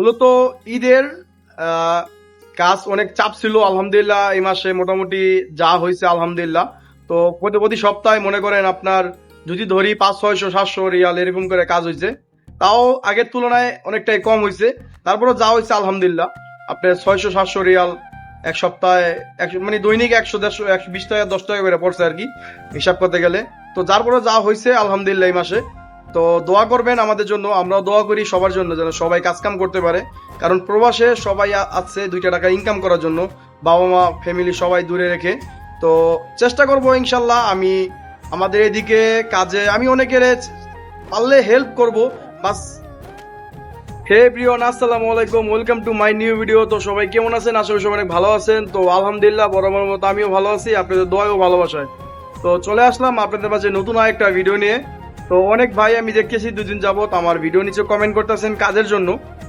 মূলত ঈদের কাজ অনেক চাপ ছিল, আলহামদুলিল্লাহ, এই মাসে মোটামুটি যা হয়েছে, আলহামদুলিল্লাহ। তো প্রতি প্রতি সপ্তাহে মনে করেন আপনার, যদি ধরি পাঁচ, ছয়শো, সাতশো রিয়াল এরকম করে কাজ হয়েছে, তাও আগের তুলনায় অনেকটাই কম হয়েছে। তারপরে যা হয়েছে, আলহামদুলিল্লাহ আপনার ছয়শো, সাতশো রিয়াল এক সপ্তাহে একশো মানে দৈনিক একশো, দেড়শো, একশো বিশ টাকা, দশ টাকা করে পড়ছে আর কি, হিসাব করতে গেলে। তো যার পরে যা হয়েছে, আলহামদুলিল্লাহ, এই মাসে তো দোয়া করবেন আমাদের জন্য আমরা দোয়া করি সবার জন্য যেন সবাই কাজ কাম করতে পারে। কারণ প্রবাসে সবাই আছে দুইটা টাকা ইনকাম করার জন্য বাবা মা ফ্যামিলি সবাই দূরে রেখে। তো চেষ্টা করব ইনশাল্লাহ আমি আমাদের এদিকে কাজে, আমি অনেকের পারলে হেল্প করব, বাস। হে প্রিয়ন, আসসালামু আলাইকুম welcome to my new video তো সবাই কেমন আছেন? আশা করি সবাই অনেক ভালো আছেন। তো আলহামদুলিল্লাহ বরাবর মতো আমিও ভালো আছি, আপনাদের দোয়াও ভালোবাসায়। তো চলে আসলাম আপনাদের মাঝে নতুন আরেকটা ভিডিও নিয়ে। তো অনেক ভাই আমি দেখতেছি দুদিন যাবত আমার ভিডিও নিচে কমেন্ট করতেছেন কাজের জন্য।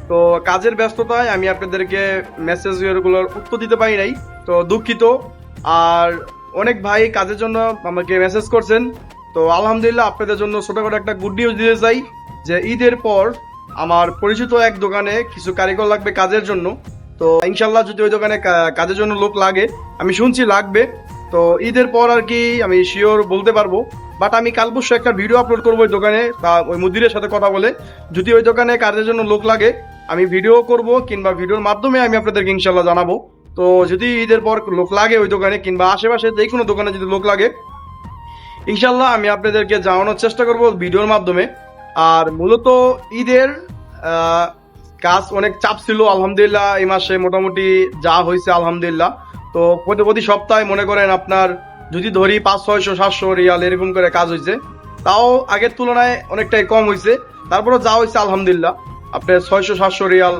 তো কাজের ব্যস্ততায় আমি আপনাদেরকে মেসেজগুলোর উত্তর দিতে পারি নাই। তো দুঃখিত। আর অনেক ভাই কাজের জন্য আমাকে মেসেজ করছেন। তো আলহামদুলিল্লাহ আপনাদের জন্য ছোটখাটো একটা গুড নিউজ দিতে চাই, যে ঈদের পর আমার পরিচিত এক দোকানে কিছু কারিগর লাগবে কাজের জন্য। তো ইনশাল্লাহ যদি ওই দোকানে কাজের জন্য লোক লাগে, আমি শুনছি লাগবে। তো ঈদের পর আর কি আমি শিওর বলতে পারব। বাট আমি কাল পরশু একটা ভিডিও আপলোড করব ওই দোকানে, বা ওই মুদিরের সাথে কথা বলে। যদি ওই দোকানে কাজের জন্য লোক লাগে, আমি ভিডিও করব, কিংবা ভিডিওর মাধ্যমে আমি আপনাদেরকে ইনশাল্লাহ জানাব। তো যদি ঈদের পর লোক লাগে ওই দোকানে, কিংবা আশেপাশে যে কোনো দোকানে যদি লোক লাগে ইনশাল্লাহ আমি আপনাদেরকে জানানোর চেষ্টা করব ভিডিওর মাধ্যমে। আর মূলত ঈদের কাজ অনেক চাপ ছিল, আলহামদুলিল্লাহ, এই মাসে মোটামুটি যা হয়েছে, আলহামদুলিল্লাহ। তো প্রতি সপ্তাহে মনে করেন আপনার যদি ধরি পাঁচ, ছয়শো, সাতশো রিয়াল এরকম করে কাজ হয়েছে তাও আগের তুলনায় অনেকটাই কম হয়েছে তারপরে যা হয়েছে আলহামদুলিল্লাহ। আপনার ছয়শো, সাতশো রিয়াল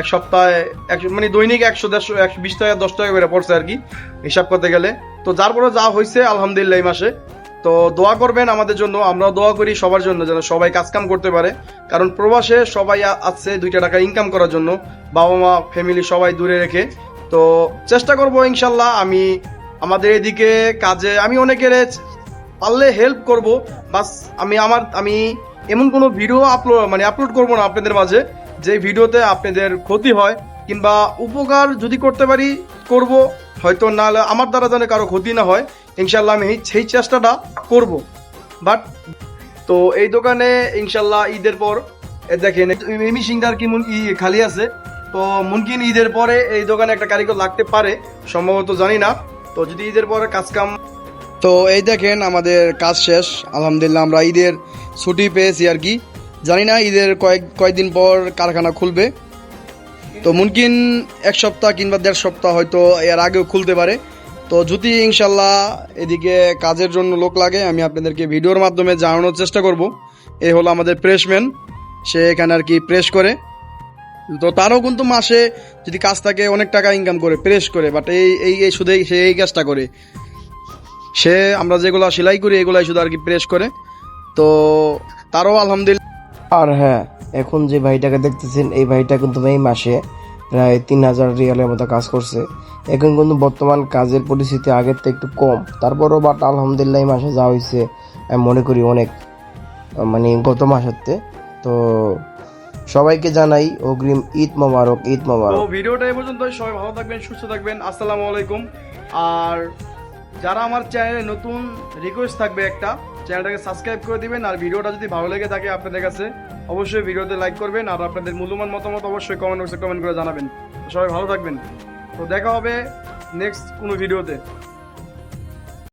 এক সপ্তাহে একশো মানে দৈনিক একশো, দেড়শো একশো বিশ টাকা, দশ টাকা করে পড়ছে আর কি, হিসাব করতে গেলে। তো যার পরে যা হয়েছে আলহামদুলিল্লাহ, এই মাসে। তো দোয়া করবেন আমাদের জন্য আমরা দোয়া করি সবার জন্য, যেন সবাই কাজ কাম করতে পারে। কারণ প্রবাসে সবাই আছে দুইটা টাকা ইনকাম করার জন্য বাবা মা ফ্যামিলি সবাই দূরে রেখে। তো চেষ্টা করব, ইনশাল্লাহ, আমি আমাদের এদিকে কাজে, আমি অনেকের পারলে হেল্প করব, বাস আমি আমার, আমি এমন কোনো ভিডিও আপলোড মানে আপলোড করব না আপনাদের মাঝে, যে ভিডিওতে আপনাদের ক্ষতি হয়, কিংবা উপকার যদি করতে পারি, করব, হয়তো নাহলে আমার দ্বারা যেন কারও ক্ষতি না হয়, ইনশাল্লাহ আমি সেই চেষ্টাটা করব। বাট তো এই দোকানে ইনশাল্লাহ ঈদের পর দেখেন এমি সিংটার কি মুন ই খালি আছে, তো মুনকিন ঈদের পরে এই দোকানে একটা কারিগর লাগতে পারে, সম্ভবত জানি না। তো যদি ঈদের পরে কাজ কাম তো এই দেখেন আমাদের কাজ শেষ, আলহামদুলিল্লাহ আমরা ঈদের ছুটি পেয়েছি আর কি। জানি না ঈদের কয়েক, কয়েকদিন পর কারখানা খুলবে। তো মুমকিন এক সপ্তাহ কিংবা দেড় সপ্তাহ হয়তো এর আগেও খুলতে পারে। তো যদি ইনশাল্লাহ এদিকে কাজের জন্য লোক লাগে, আমি আপনাদেরকে ভিডিওর মাধ্যমে জানানোর চেষ্টা করব। এ হলো আমাদের প্রেসম্যান সে এখানে আর কি প্রেস করে। তো তারও কিন্তু মাসে যদি কাজ থাকে অনেক টাকা ইনকাম করে প্রেস করে বাট এই এই এই শুধু সে এই কাজটা করে। সে, আমরা যেগুলো সেলাই করি, এগুলাই শুধু আর কি প্রেস করে। তো তারও আলহামদুলিল্লাহ। আর হ্যাঁ এখন যে ভাইটাকে দেখতেছেন, এই ভাইটা কিন্তু এই মাসে প্রায় তিন হাজার রিয়ালের মতো কাজ করছে। এখন কিন্তু বর্তমান কাজের পরিস্থিতি আগের থেকে একটু কম। তারপরও বাট আলহামদুলিল্লাহ এই মাসে যা হয়েছে আমি মনে করি অনেক মানে গত মাসেতে তো সবাইকে জানাই অগ্রিম ঈদ মোবারক ঈদ মোবারক। ভিডিওটা এই পর্যন্ত সবাই ভালো থাকবেন, সুস্থ থাকবেন, আসসালামু আলাইকুম। আর যারা আমার চ্যানেলে নতুন রিকোয়েস্ট থাকবে একটা, চ্যানেলটাকে সাবস্ক্রাইব করে দিবেন, আর ভিডিওটা যদি ভালো লেগে থাকে আপনাদের কাছে, অবশ্যই ভিডিওতে লাইক করবেন, আর আপনাদের মূল্যবান মতামত অবশ্যই কমেন্ট বক্সে কমেন্ট করে জানাবেন। সবাই ভালো থাকবেন। তো দেখা হবে নেক্সট কোনো ভিডিওতে